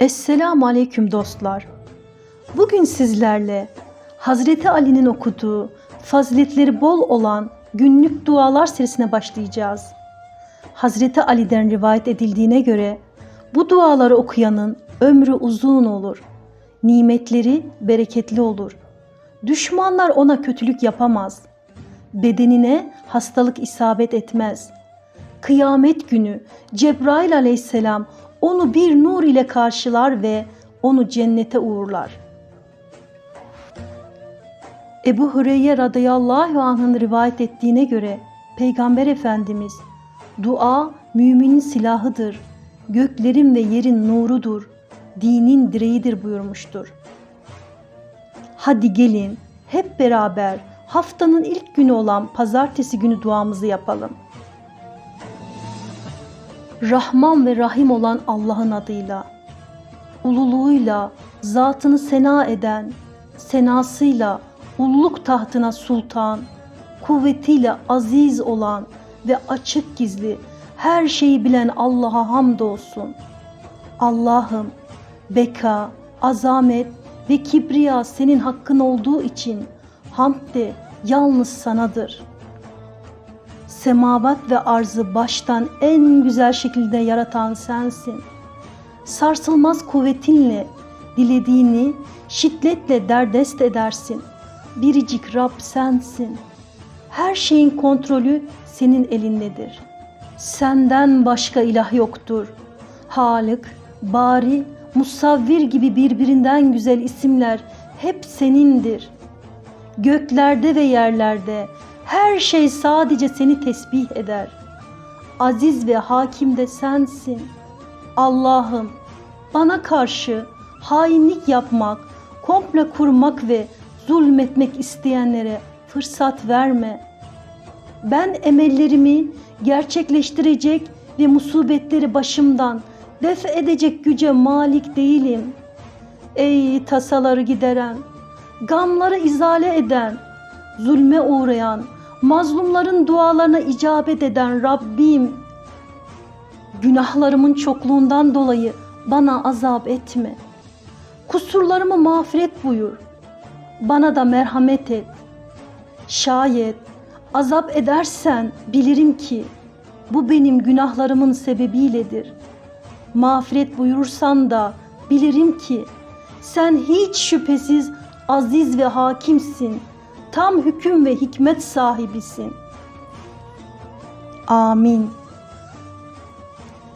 Esselamu Aleyküm dostlar. Bugün sizlerle Hazreti Ali'nin okuduğu faziletleri bol olan günlük dualar serisine başlayacağız. Hazreti Ali'den rivayet edildiğine göre bu duaları okuyanın ömrü uzun olur. Nimetleri bereketli olur. Düşmanlar ona kötülük yapamaz. Bedenine hastalık isabet etmez. Kıyamet günü Cebrail aleyhisselam onu bir nur ile karşılar ve onu cennete uğurlar. Ebu Hüreyre radıyallahu anh'ın rivayet ettiğine göre Peygamber Efendimiz dua müminin silahıdır, göklerin ve yerin nurudur, dinin direğidir buyurmuştur. Hadi gelin hep beraber haftanın ilk günü olan pazartesi günü duamızı yapalım. Rahman ve Rahim olan Allah'ın adıyla, ululuğuyla zatını sena eden, senasıyla ululuk tahtına sultan, kuvvetiyle aziz olan ve açık gizli her şeyi bilen Allah'a hamdolsun. Allah'ım beka, azamet ve kibriya senin hakkın olduğu için hamd de yalnız sanadır.'' Semavat ve arzı baştan en güzel şekilde yaratan sensin. Sarsılmaz kuvvetinle dilediğini şiddetle derdest edersin. Biricik Rab sensin. Her şeyin kontrolü senin elindedir. Senden başka ilah yoktur. Halık, Bari, Musavvir gibi birbirinden güzel isimler hep senindir. Göklerde ve yerlerde her şey sadece seni tesbih eder. Aziz ve hakim de sensin. Allah'ım bana karşı hainlik yapmak, komple kurmak ve zulmetmek isteyenlere fırsat verme. Ben emellerimi gerçekleştirecek ve musibetleri başımdan def edecek güce malik değilim. Ey tasaları gideren, gamları izale eden, zulme uğrayan, mazlumların dualarına icabet eden Rabbim, günahlarımın çokluğundan dolayı bana azap etme. Kusurlarımı mağfiret buyur. Bana da merhamet et. Şayet azap edersen bilirim ki bu benim günahlarımın sebebiyledir. Mağfiret buyurursan da bilirim ki sen hiç şüphesiz aziz ve hakimsin.'' Tam hüküm ve hikmet sahibisin. Amin.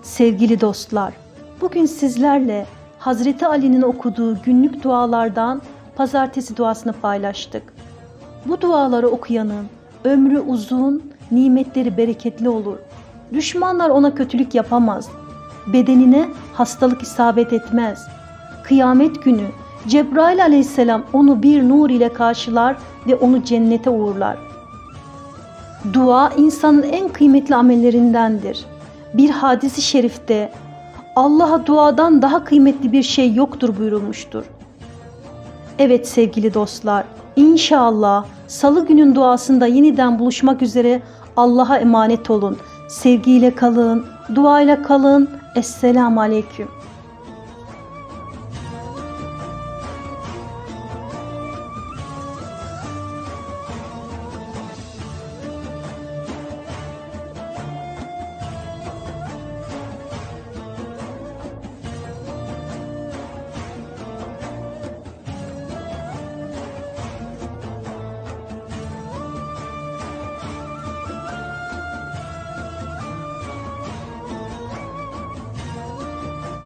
Sevgili dostlar, bugün sizlerle Hazreti Ali'nin okuduğu günlük dualardan pazartesi duasını paylaştık. Bu duaları okuyanın ömrü uzun, nimetleri bereketli olur. Düşmanlar ona kötülük yapamaz. Bedenine hastalık isabet etmez. Kıyamet günü Cebrail aleyhisselam onu bir nur ile karşılar ve onu cennete uğurlar. Dua insanın en kıymetli amellerindendir. Bir hadisi şerifte Allah'a duadan daha kıymetli bir şey yoktur buyurulmuştur. Evet sevgili dostlar, inşallah salı günün duasında yeniden buluşmak üzere Allah'a emanet olun. Sevgiyle kalın, duayla kalın. Esselamu Aleyküm.